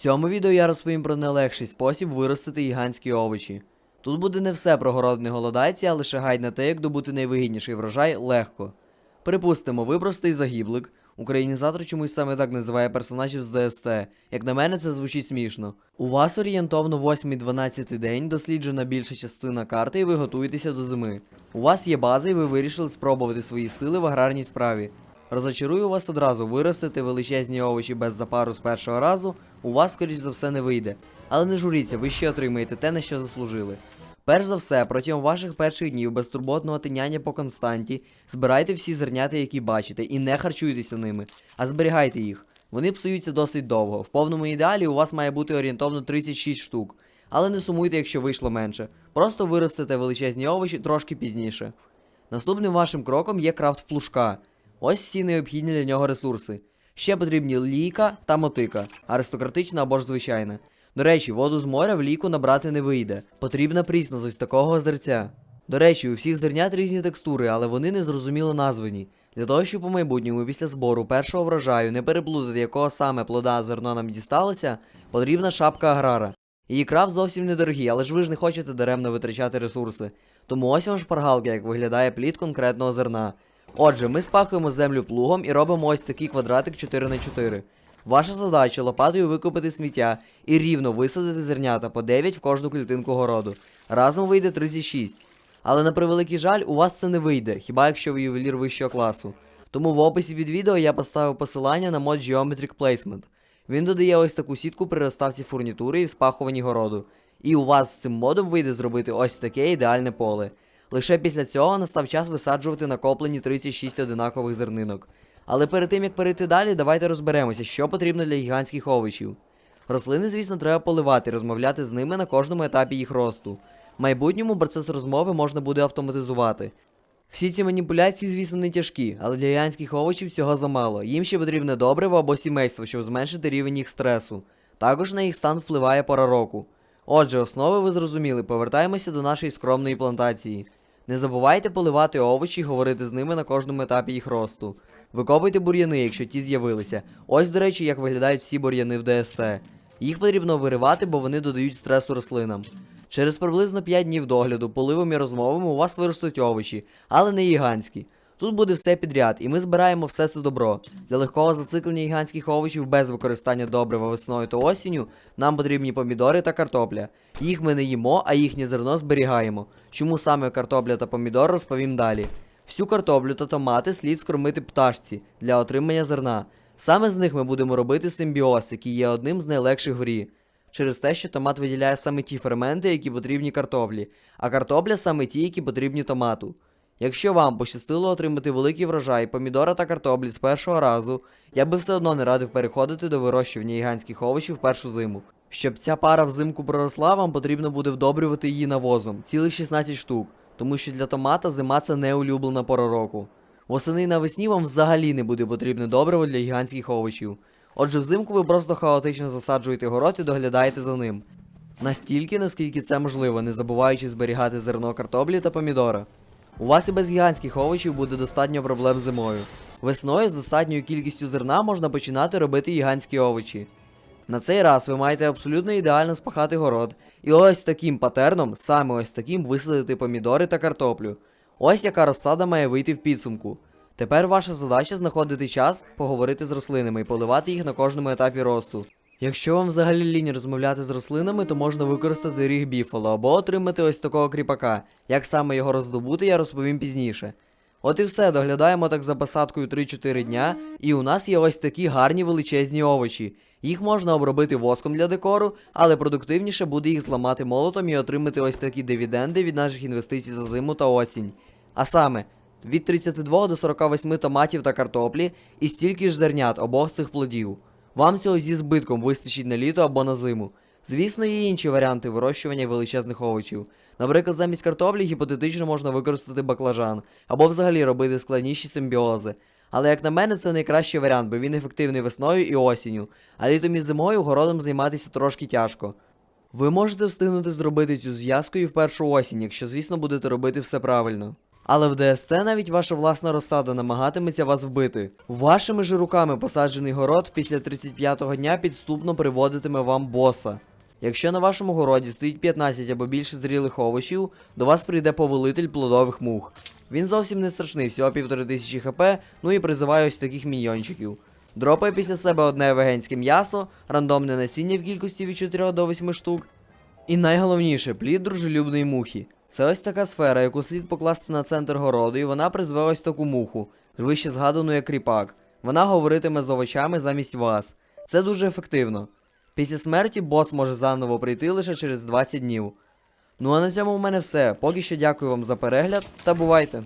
цьому відео я розповім про найлегший спосіб виростити гігантські овочі. Тут буде не все про городні голодайці, а лише гайд на те, як добути найвигідніший врожай легко. Припустимо, ви простий загіблик. Українізатор чомусь саме так називає персонажів з ДСТ. Як на мене, це звучить смішно. У вас орієнтовно 8-12 день, досліджена більша частина карти, і ви готуєтеся до зими. У вас є база, і ви вирішили спробувати свої сили в аграрній справі. Розочарую вас одразу виростити величезні овочі без запару з першого разу, у вас, скоріш за все, не вийде. Але не журіться, ви ще отримаєте те, на що заслужили. Перш за все, протягом ваших перших днів безтурботного тиняння по константі збирайте всі зернята, які бачите, і не харчуйтеся ними, а зберігайте їх. Вони псуються досить довго. В повному ідеалі у вас має бути орієнтовно 36 штук. Але не сумуйте, якщо вийшло менше. Просто виростете величезні овочі трошки пізніше. Наступним вашим кроком є крафт плужка. Ось всі необхідні для нього ресурси. Ще потрібні лійка та мотика, аристократична або ж звичайна. До речі, воду з моря в ліку набрати не вийде. Потрібна прісна з ось такого озерця. До речі, у всіх зернят різні текстури, але вони незрозуміло названі. Для того, щоб у майбутньому після збору першого врожаю не переплутати, якого саме плода зерно нам дісталося, потрібна шапка аграра. Її крафт зовсім недорогий, але ж ви ж не хочете даремно витрачати ресурси. Тому ось вам шпаргалка, як виглядає плід конкретного зерна. Отже, ми спахуємо землю плугом і робимо ось такий квадратик 4х4. Ваша задача лопатою викопати сміття і рівно висадити зернята по 9 в кожну клітинку городу. Разом вийде 36. Але на превеликий жаль, у вас це не вийде, хіба якщо ви ювелір вищого класу. Тому в описі під відео я поставив посилання на мод Geometric Placement. Він додає ось таку сітку при розставці фурнітури і в спахуванні городу. І у вас з цим модом вийде зробити ось таке ідеальне поле. Лише після цього настав час висаджувати накоплені 36 одинакових зернинок. Але перед тим як перейти далі, давайте розберемося, що потрібно для гігантських овочів. Рослини, звісно, треба поливати, розмовляти з ними на кожному етапі їх росту. В майбутньому процес розмови можна буде автоматизувати. Всі ці маніпуляції, звісно, не тяжкі, але для гігантських овочів цього замало. Їм ще потрібне добриво або сімейство, щоб зменшити рівень їх стресу. Також на їх стан впливає пора року. Отже, основи ви зрозуміли, повертаємося до нашої скромної плантації. Не забувайте поливати овочі і говорити з ними на кожному етапі їх росту. Викопуйте бур'яни, якщо ті з'явилися. Ось, до речі, як виглядають всі бур'яни в ДСТ. Їх потрібно виривати, бо вони додають стресу рослинам. Через приблизно 5 днів догляду, поливом і розмовами у вас виростуть овочі, але не гігантські. Тут буде все підряд, і ми збираємо все це добро. Для легкого зациклення гігантських овочів без використання добрива весною та осінню нам потрібні помідори та картопля. Їх ми не їмо, а їхнє зерно зберігаємо. Чому саме картопля та помідор розповім далі. Всю картоплю та томати слід скормити пташці для отримання зерна. Саме з них ми будемо робити симбіоз, який є одним з найлегших в грі. Через те, що томат виділяє саме ті ферменти, які потрібні картоплі, а картопля саме ті, які потрібні томату. Якщо вам пощастило отримати великий врожай помідора та картоплі з першого разу, я би все одно не радив переходити до вирощування гігантських овочів в першу зиму. Щоб ця пара взимку проросла, вам потрібно буде вдобрювати її навозом, цілих 16 штук, тому що для томата зима це не улюблена пора року. Восени і навесні вам взагалі не буде потрібне добриво для гігантських овочів. Отже, взимку ви просто хаотично засаджуєте город і доглядаєте за ним. Настільки, наскільки це можливо, не забуваючи зберігати зерно картоплі та помідора. У вас і без гігантських овочів буде достатньо проблем зимою. Весною з достатньою кількістю зерна можна починати робити гігантські овочі. На цей раз ви маєте абсолютно ідеально спахати город, і ось таким патерном, саме ось таким, висадити помідори та картоплю. Ось яка розсада має вийти в підсумку. Тепер ваша задача знаходити час, поговорити з рослинами і поливати їх на кожному етапі росту. Якщо вам взагалі лінь розмовляти з рослинами, то можна використати ріг біфало або отримати ось такого кріпака. Як саме його роздобути, я розповім пізніше. От і все, доглядаємо так за посадкою 3-4 дня, і у нас є ось такі гарні величезні овочі. Їх можна обробити воском для декору, але продуктивніше буде їх зламати молотом і отримати ось такі дивіденди від наших інвестицій за зиму та осінь. А саме, від 32 до 48 томатів та картоплі і стільки ж зернят обох цих плодів. Вам цього зі збитком вистачить на літо або на зиму. Звісно, є інші варіанти вирощування величезних овочів. Наприклад, замість картоплі гіпотетично можна використати баклажан, або взагалі робити складніші симбіози. Але як на мене, це найкращий варіант, бо він ефективний весною і осінню, а літом і зимою городом займатися трошки тяжко. Ви можете встигнути зробити цю зв'язку і в першу осінь, якщо, звісно, будете робити все правильно. Але в ДСТ навіть ваша власна розсада намагатиметься вас вбити. Вашими ж руками посаджений город після 35-го дня підступно приводитиме вам боса. Якщо на вашому городі стоїть 15 або більше зрілих овочів, до вас прийде повелитель плодових мух. Він зовсім не страшний, всього півтори тисячі хп, ну і призиває ось таких міньйончиків. Дропає після себе одне вегенське м'ясо, рандомне насіння в кількості від 4 до 8 штук. І найголовніше, плід дружелюбної мухи. Це ось така сфера, яку слід покласти на центр городу, і вона призве ось таку муху, вище згадану як кріпак. Вона говоритиме з овочами замість вас. Це дуже ефективно. Після смерті бос може заново прийти лише через 20 днів. Ну а на цьому в мене все. Поки що дякую вам за перегляд та бувайте!